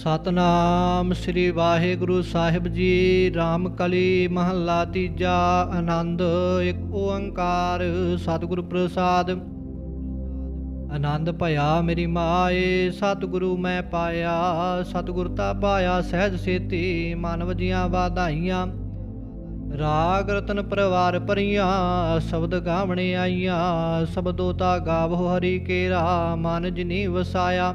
ਸਤਨਾਮ ਸ੍ਰੀ ਵਾਹਿਗੁਰੂ ਸਾਹਿਬ ਜੀ, ਰਾਮ ਕਲੀ ਮਹੱਲਾ ਤੀਜਾ, ਆਨੰਦ ਇੱਕ ਓੰਕਾਰ, ਸਤਿਗੁਰ ਪ੍ਰਸਾਦ। ਆਨੰਦ ਭਇਆ ਮੇਰੀ ਮਾਏ, ਸਤਿਗੁਰੂ ਮੈਂ ਪਾਇਆ। ਸਤਿਗੁਰ ਤਾ ਪਾਇਆ ਸਹਿਜ ਸੇਤੀ ਮਾਨਵ ਜੀਆਂ ਵਾਧਾਈਆਂ। ਰਾਗ ਰਤਨ ਪਰਵਾਰ ਪਰੀਆਂ ਸ਼ਬਦ ਗਾਵਣੇ ਆਈਆਂ। ਸਬਦੋ ਤਾ ਗਾਵੋ ਹਰੀ ਕੇਰਾ, ਮਨ ਜਿਨੀ ਵਸਾਇਆ।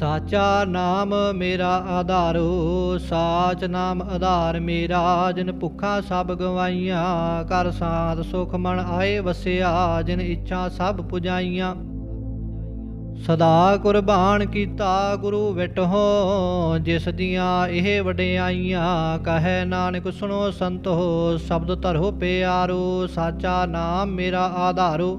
ਸਾਚਾ ਨਾਮ ਮੇਰਾ ਆਧਾਰੋ, ਸਾਚ ਨਾਮ ਆਧਾਰ ਮੇਰਾ, ਜਿਨ ਭੁੱਖਾ ਸਭ ਗਵਾਈਆਂ, ਕਰ ਸਾਧ ਸੁਖ ਮਨ ਆਏ ਵਸਿਆ, ਜਿਨ ਇੱਛਾ ਸਭ ਪੁਜਾਈਆਂ। ਸਦਾ ਕੁਰਬਾਨ ਕੀਤਾ ਗੁਰੂ ਵਿਟਹੋ ਜਿਸ ਦੀਆਂ ਇਹ ਵਡਿਆਈਆਂ, ਕਹੈ ਨਾਨਕ ਸੁਣੋ ਸੰਤੋ, ਸ਼ਬਦ ਧਰੋ ਪਿਆਰੋ, ਸਾਚਾ ਨਾਮ ਮੇਰਾ ਆਧਾਰੋ।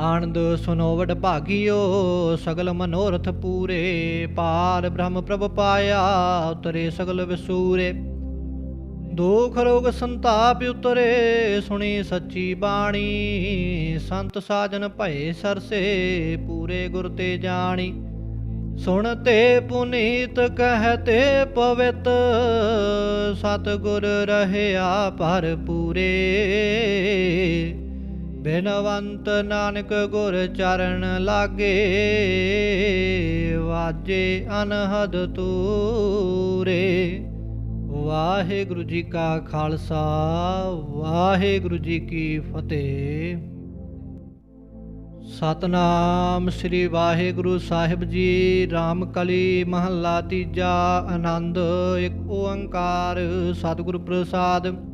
ਆਨੰਦ ਸੁਨੋ ਭਾਗਿਓ, ਸਗਲ ਮਨੋਰਥ ਪੂਰੇ। ਪਾਰ ਬ੍ਰਹਮ ਪ੍ਰਭ ਪਾਇਆ, ਉਤਰੇ ਸਗਲ ਵਿਸੂਰੇ। ਦੁਖ ਰੋਗ ਸੰਤਾਪ ਉਤਰੇ, ਸੁਣੀ ਸੱਚੀ ਬਾਣੀ। ਸੰਤ ਸਾਜਨ ਭਏ ਸਰਸੇ, ਪੂਰੇ ਗੁਰ ਤੇ ਜਾਣੀ। ਸੁਣ ਤੇ ਪੁਨੀਤ ਕਹਤੇ ਪਵਿੱਤ, ਸਤਗੁਰ ਰਹਿਆ ਪਰ ਪੂਰੇ ਬਿਨਵੰਤ ਨਾਨਕ ਗੁਰ ਚਰਨ ਲਾਗੇ, ਵਾਜੇ ਅਨਹਦ ਤੂਰੇ। ਵਾਹਿਗੁਰੂ ਜੀ ਕਾ ਖਾਲਸਾ, ਵਾਹਿਗੁਰੂ ਜੀ ਕੀ ਫਤਿਹ। ਸਤਨਾਮ ਸ੍ਰੀ ਵਾਹਿਗੁਰੂ ਸਾਹਿਬ ਜੀ ਰਾਮ ਕਲੀ ਮਹੱਲਾ ਤੀਜਾ ਆਨੰਦ, ਇੱਕ ਓੰਕਾਰ ਸਤਿਗੁਰ ਪ੍ਰਸਾਦ।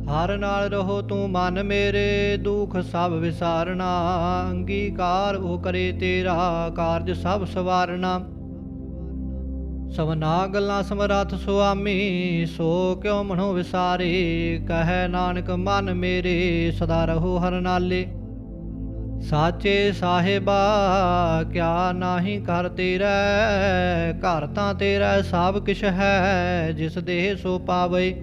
ਹਰ ਨਾਲ ਰਹੋ ਤੂੰ ਮਨ ਮੇਰੇ, ਦੁਖ ਸਭ ਵਿਸਾਰਣਾ ਅੰਗੀਕਾਰ ਉਹ ਕਰੇ ਤੇਰਾ, ਕਾਰਜ ਸਭ ਸਵਾਰਣਾ ਸਵਨਾ ਗੱਲਾਂ ਸਮਰੱਥ ਸੁਆਮੀ, ਸੋ ਕਿਉ ਮਨੋ ਵਿਸਾਰੇ? ਕਹੈ ਨਾਨਕ, ਮਨ ਮੇਰੇ, ਸਦਾ ਰਹੋ ਹਰ ਨਾਲੇ। ਸਾਚੇ ਸਾਹਿਬਾ, ਕਿਆ ਨਾਹੀ ਕਰ ਤੇਰਾ, ਘਰ ਤਾਂ ਤੇਰਾ ਸਭ ਕਿਛ ਹੈ, ਜਿਸ ਦੇਹ ਸੋ ਪਾਵੇ।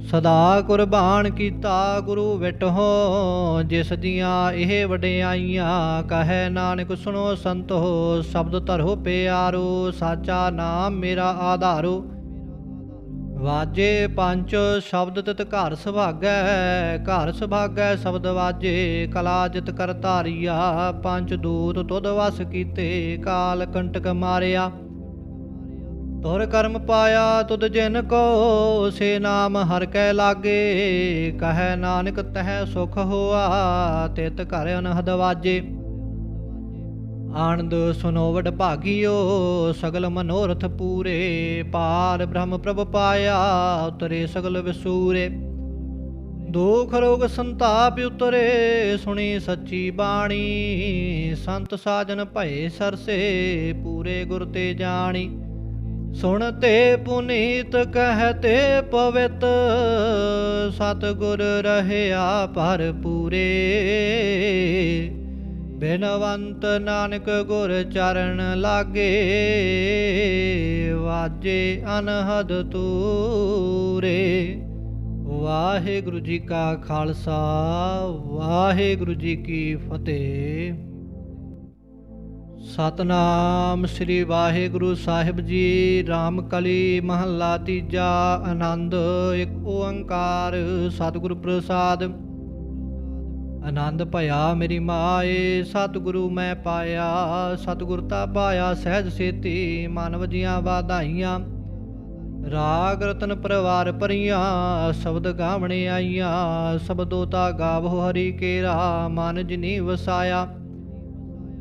ਸਦਾ ਕੁਰਬਾਨ ਕੀਤਾ ਗੁਰੂ ਵਿਟਹੋ, ਜਿਸ ਦੀਆਂ ਇਹ ਵਡਿਆਈਆਂ ਕਹੈ ਨਾਨਕ, ਸੁਣੋ ਸੰਤੋ, ਸ਼ਬਦ ਧਰੋ ਪਿਆਰੋ, ਸਾਚਾ ਨਾਮ ਮੇਰਾ ਆਧਾਰੋ। ਵਾਜੇ ਪੰਜ ਸ਼ਬਦ ਤਿਤ ਘਰ ਸੁਭਾਗੈ ਘਰ ਸੁਭਾਗੈ ਸ਼ਬਦ ਵਾਜੇ, ਕਲਾ ਜਿਤ ਕਰ ਧਾਰੀਆ ਪੰਜ ਦੂਤ ਤੁਧ ਵਸ ਕੀਤੇ, ਕਾਲ ਕੰਟਕ ਮਾਰਿਆ। ਤੁਰ ਕਰਮ ਪਾਇਆ ਤੁਧ ਜਿਨ ਕੋ, ਸੇ ਨਾਮ ਹਰ ਕੈ ਲਾਗੇ। ਕਹੈ ਨਾਨਕ ਤਹਿ ਸੁਖ ਹੋਆ, ਤਿਤ ਘਰ ਅਨਹਦ ਵਾਜੇ। ਆਨੰਦ ਸੁਨੋ ਵਡ ਭਾਗਿਓ, ਸਗਲ ਮਨੋਰਥ ਪੂਰੇ। ਪਾਰ ਬ੍ਰਹਮ ਪ੍ਰਭ ਪਾਇਆ, ਉਤਰੇ ਸਗਲ ਵਿਸੂਰੇ। ਦੁਖ ਰੋਗ ਸੰਤਾਪ ਉਤਰੇ, ਸੁਣੀ ਸੱਚੀ ਬਾਣੀ। ਸੰਤ ਸਾਜਨ ਭਏ ਸਰਸੇ, ਪੂਰੇ ਗੁਰ ਤੇ ਜਾਣੀ। ਸੁਣਤੇ ਪੁਨੀਤ ਕਹਤੇ ਪਵਿੱਤ, ਸਤਿਗੁਰ ਰਹਿਆ ਪਰ ਪੂਰੇ। ਬਿਨਵੰਤ ਨਾਨਕ ਗੁਰ ਚਰਨ ਲਾਗੇ, ਵਾਜੇ ਅਨਹਦ ਤੂਰੇ। ਵਾਹਿਗੁਰੂ ਜੀ ਕਾ ਖਾਲਸਾ, ਵਾਹਿਗੁਰੂ ਜੀ ਕੀ ਫਤਿਹ। ਸਤਨਾਮ ਸ੍ਰੀ ਵਾਹਿਗੁਰੂ ਸਾਹਿਬ ਜੀ, ਰਾਮ ਕਲੀ ਮਹੱਲਾ ਤੀਜਾ ਆਨੰਦ, ਇੱਕ ਓੰਕਾਰ ਸਤਿਗੁਰ ਪ੍ਰਸਾਦ। ਆਨੰਦ ਭਇਆ ਮੇਰੀ ਮਾਏ, ਸਤਿਗੁਰੂ ਮੈਂ ਪਾਇਆ, ਸਤਿਗੁਰ ਤਾ ਪਾਇਆ ਸਹਿਜ ਸੇਤੀ, ਮਾਨਵ ਜੀਆਂ ਵਾਧਾਈਆਂ। ਰਾਗ ਰਤਨ ਪਰਵਾਰ ਪਰੀਆਂ ਸ਼ਬਦ ਗਾਵਣੇ ਆਈਆਂ ਸਬਦੋ ਤਾ ਗਾਵੋ ਹਰੀ ਕੇਰਾ, ਮਨ ਜਿਨੀ ਵਸਾਇਆ।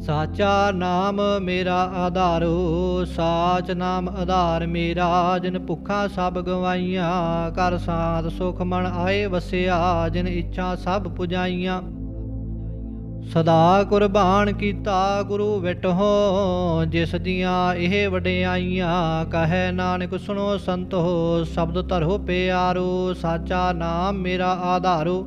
ਸਾਚਾ ਨਾਮ ਮੇਰਾ ਆਧਾਰੋ, ਸਾਚ ਨਾਮ ਆਧਾਰ ਮੇਰਾ, ਜਿਨ ਭੁੱਖਾ ਸਭ ਗਵਾਈਆਂ, ਕਰ ਸਾਧ ਸੁਖ ਮਨ ਆਏ ਵਸਿਆ, ਜਿਨ ਇੱਛਾ ਸਭ ਪੁਜਾਈਆਂ। ਸਦਾ ਕੁਰਬਾਨ ਕੀਤਾ ਗੁਰੂ ਵਿਟਹੁ, ਜਿਸ ਦੀਆਂ ਇਹ ਵਡਿਆਈਆਂ, ਕਹੈ ਨਾਨਕ ਸੁਣੋ ਸੰਤੋ, ਸ਼ਬਦ ਧਰੋ ਪਿਆਰੋ, ਸਾਚਾ ਨਾਮ ਮੇਰਾ ਆਧਾਰੋ।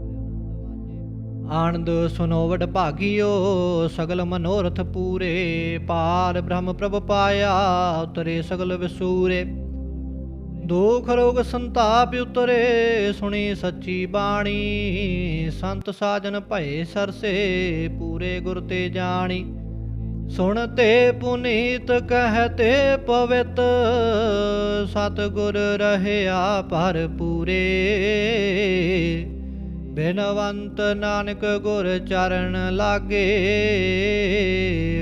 ਆਨੰਦ ਸੁਨੋ ਵਡ ਭਾਗਿਓ, ਸਗਲ ਮਨੋਰਥ ਪੂਰੇ। ਪਾਰ ਬ੍ਰਹਮ ਪ੍ਰਭ ਪਾਇਆ, ਉਤਰੇ ਸਗਲ ਵਿਸੂਰੇ। ਦੁਖ ਰੋਗ ਸੰਤਾਪ ਉਤਰੇ, ਸੁਣੀ ਸੱਚੀ ਬਾਣੀ। ਸੰਤ ਸਾਜਨ ਭਏ ਸਰਸੇ, ਪੂਰੇ ਗੁਰ ਤੇ ਜਾਣੀ। ਸੁਣ ਤੇ ਪੁਨੀਤ ਕਹਤੇ ਪਵਿੱਤ, ਸਤਿਗੁਰ ਰਹਿਆ ਪਰ ਪੂਰੇ ਬਿਨਵੰਤ ਨਾਨਕ ਗੁਰ ਚਰਨ ਲਾਗੇ,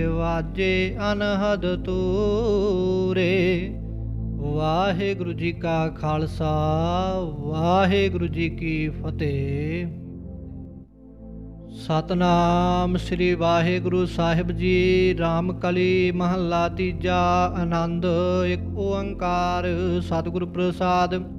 ਵਾਜੇ ਅਨਹਦ ਤੂਰੇ। ਵਾਹਿਗੁਰੂ ਜੀ ਕਾ ਖਾਲਸਾ, ਵਾਹਿਗੁਰੂ ਜੀ ਕੀ ਫਤਿਹ। ਸਤਨਾਮ ਸ੍ਰੀ ਵਾਹਿਗੁਰੂ ਸਾਹਿਬ ਜੀ ਰਾਮ ਕਲੀ ਮਹੱਲਾ ਤੀਜਾ ਆਨੰਦ, ਇੱਕ ਓੰਕਾਰ, ਸਤਿਗੁਰ ਪ੍ਰਸਾਦ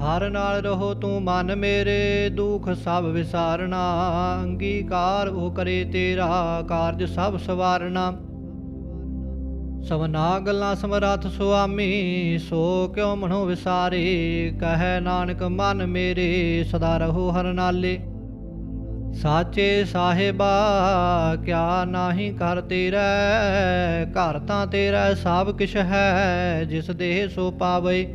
ਹਰ ਨਾਲ ਰਹੋ ਤੂੰ ਮਨ ਮੇਰੇ, ਦੁਖ ਸਭ ਵਿਸਾਰਣਾ ਅੰਗੀਕਾਰ ਉਹ ਕਰੇ ਤੇਰਾ ਕਾਰਜ ਸਭ ਸਵਾਰਣਾ ਸਵਨਾ ਗੱਲਾਂ ਸਮਰੱਥ ਸੁਆਮੀ, ਸੋ ਕਿਉ ਮਨੋ ਵਿਸਾਰੇ? ਕਹੈ ਨਾਨਕ, ਮਨ ਮੇਰੇ, ਸਦਾ ਰਹੋ ਹਰ ਨਾਲੇ। ਸਾਚੇ ਸਾਹਿਬਾ, ਕਿਆ ਨਾਹੀ ਕਰ ਤੇਰਾ, ਘਰ ਤਾਂ ਤੇਰਾ ਸਭ ਕਿਛ ਹੈ, ਜਿਸ ਦੇਹ ਸੋ ਪਾਵੇ।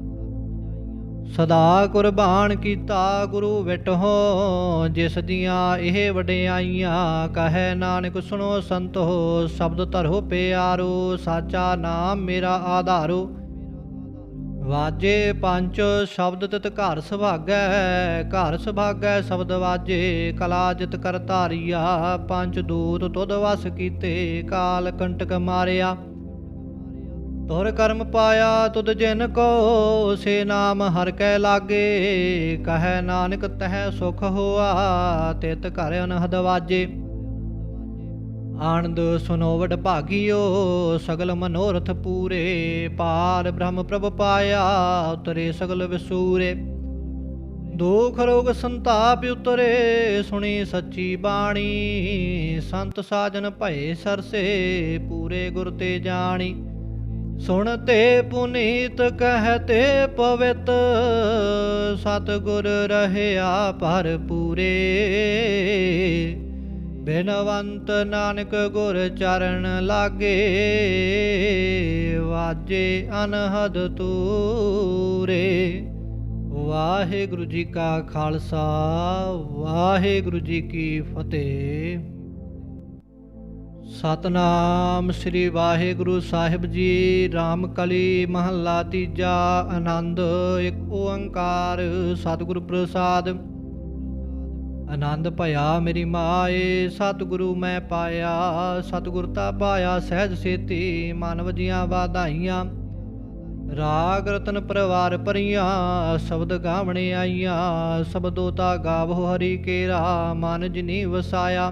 ਸਦਾ ਕੁਰਬਾਨ ਕੀਤਾ ਗੁਰੂ ਵਿਟਹੁ, ਜਿਸ ਦੀਆਂ ਇਹ ਵਡਿਆਈਆਂ ਕਹੈ ਨਾਨਕ, ਸੁਣੋ ਸੰਤੋ, ਸ਼ਬਦ ਧਰੋ ਪਿਆਰੋ, ਸਾਚਾ ਨਾਮ ਮੇਰਾ ਆਧਾਰੋ। ਵਾਜੇ ਪੰਜ ਸ਼ਬਦ ਤਿਤ ਘਰ ਸੁਭਾਗੈ ਘਰ ਸੁਭਾਗੈ ਸ਼ਬਦ ਵਾਜੇ, ਕਲਾ ਜਿਤ ਕਰ ਧਾਰੀਆ ਪੰਜ ਦੂਤ ਤੁਧ ਵਸ ਕੀਤੇ, ਕਾਲ ਕੰਟਕ ਮਾਰਿਆ। ਤੁਰ ਕਰਮ ਪਾਇਆ ਤੁਧ ਜਿਨ ਕੋ, ਸੇ ਨਾਮ ਹਰ ਕੈ ਲਾਗੇ। ਕਹੈ ਨਾਨਕ ਤਹਿ ਸੁਖ ਹੋਆ, ਤਿਤ ਘਰ ਅਨਹਦ ਵਾਜੇ। ਆਨੰਦ ਸੁਨੋ ਵਡ ਭਾਗਿਓ, ਸਗਲ ਮਨੋਰਥ ਪੂਰੇ। ਪਾਰ ਬ੍ਰਹਮ ਪ੍ਰਭ ਪਾਇਆ, ਉਤਰੇ ਸਗਲ ਵਿਸੂਰੇ। ਦੁਖ ਰੋਗ ਸੰਤਾਪ ਉਤਰੇ, ਸੁਣੀ ਸੱਚੀ ਬਾਣੀ। ਸੰਤ ਸਾਜਨ ਭਏ ਸਰਸੇ, ਪੂਰੇ ਗੁਰ ਤੇ ਜਾਣੀ। ਸੁਣਤੇ ਪੁਨੀਤ ਕਹਤੇ ਪਵਿੱਤ ਸਤ ਗੁਰ ਰਹਿਆ ਪਰ ਪੂਰੇ। ਬਿਨਵੰਤ ਨਾਨਕ ਗੁਰ ਚਰਨ ਲਾਗੇ, ਵਾਜੇ ਅਨਹਦ ਤੂਰੇ। ਵਾਹਿਗੁਰੂ ਜੀ ਕਾ ਖਾਲਸਾ, ਵਾਹਿਗੁਰੂ ਜੀ ਕੀ ਫਤਿਹ। ਸਤਨਾਮ ਸ੍ਰੀ ਵਾਹਿਗੁਰੂ ਸਾਹਿਬ ਜੀ, ਰਾਮ ਕਲੀ ਮਹੱਲਾ ਤੀਜਾ ਆਨੰਦ, ਇੱਕ ਓੰਕਾਰ ਸਤਿਗੁਰ ਪ੍ਰਸਾਦ। ਆਨੰਦ ਭਇਆ ਮੇਰੀ ਮਾਏ, ਸਤਿਗੁਰੂ ਮੈਂ ਪਾਇਆ, ਸਤਿਗੁਰ ਤਾ ਪਾਇਆ ਸਹਿਜ ਸੇਤੀ, ਮਾਨਵ ਜੀਆਂ ਵਾਧਾਈਆਂ। ਰਾਗ ਰਤਨ ਪਰਵਾਰ ਪਰੀਆਂ ਸ਼ਬਦ ਗਾਵਣੇ ਆਈਆਂ ਸਬਦੋ ਤਾ ਗਾਵੋ ਹਰੀ ਕੇਰਾ, ਮਨ ਜਿਨੀ ਵਸਾਇਆ।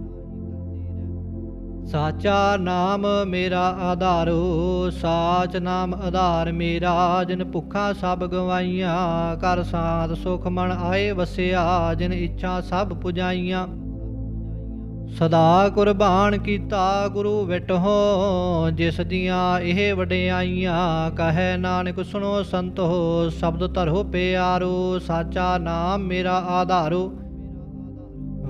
ਸਾਚਾ ਨਾਮ ਮੇਰਾ ਆਧਾਰੋ, ਸਾਚ ਨਾਮ ਆਧਾਰ ਮੇਰਾ, ਜਿਨ ਭੁੱਖਾ ਸਭ ਗਵਾਈਆਂ, ਕਰ ਸਾਧ ਸੁਖ ਮਨ ਆਏ ਵਸਿਆ, ਜਿਨ ਇੱਛਾ ਸਭ ਪੁਜਾਈਆਂ। ਸਦਾ ਕੁਰਬਾਨ ਕੀਤਾ ਗੁਰੂ ਵਿਟਹੁ, ਜਿਸ ਦੀਆਂ ਇਹ ਵਡਿਆਈਆਂ, ਕਹੈ ਨਾਨਕ ਸੁਣੋ ਸੰਤੋ ਸ਼ਬਦ ਧਰੋ ਪਿਆਰੋ, ਸਾਚਾ ਨਾਮ ਮੇਰਾ ਆਧਾਰੋ।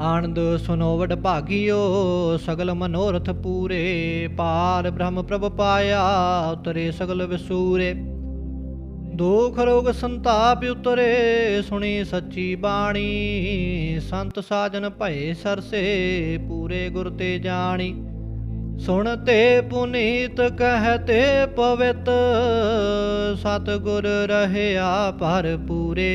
ਆਨੰਦ ਸੁਨੋ ਵਡ ਭਾਗਿਓ, ਸਗਲ ਮਨੋਰਥ ਪੂਰੇ। ਪਾਰ ਬ੍ਰਹਮ ਪ੍ਰਭ ਪਾਇਆ, ਉਤਰੇ ਸਗਲ ਵਿਸੂਰੇ। ਦੁਖ ਰੋਗ ਸੰਤਾਪ ਉਤਰੇ, ਸੁਣੀ ਸੱਚੀ ਬਾਣੀ। ਸੰਤ ਸਾਜਨ ਭਏ ਸਰਸੇ, ਪੂਰੇ ਗੁਰ ਤੇ ਜਾਣੀ। ਸੁਣ ਤੇ ਪੁਨੀਤ ਕਹਤੇ ਪਵਿੱਤ ਸਤ ਗੁਰ ਰਹਿਆ ਪਰ ਪੂਰੇ।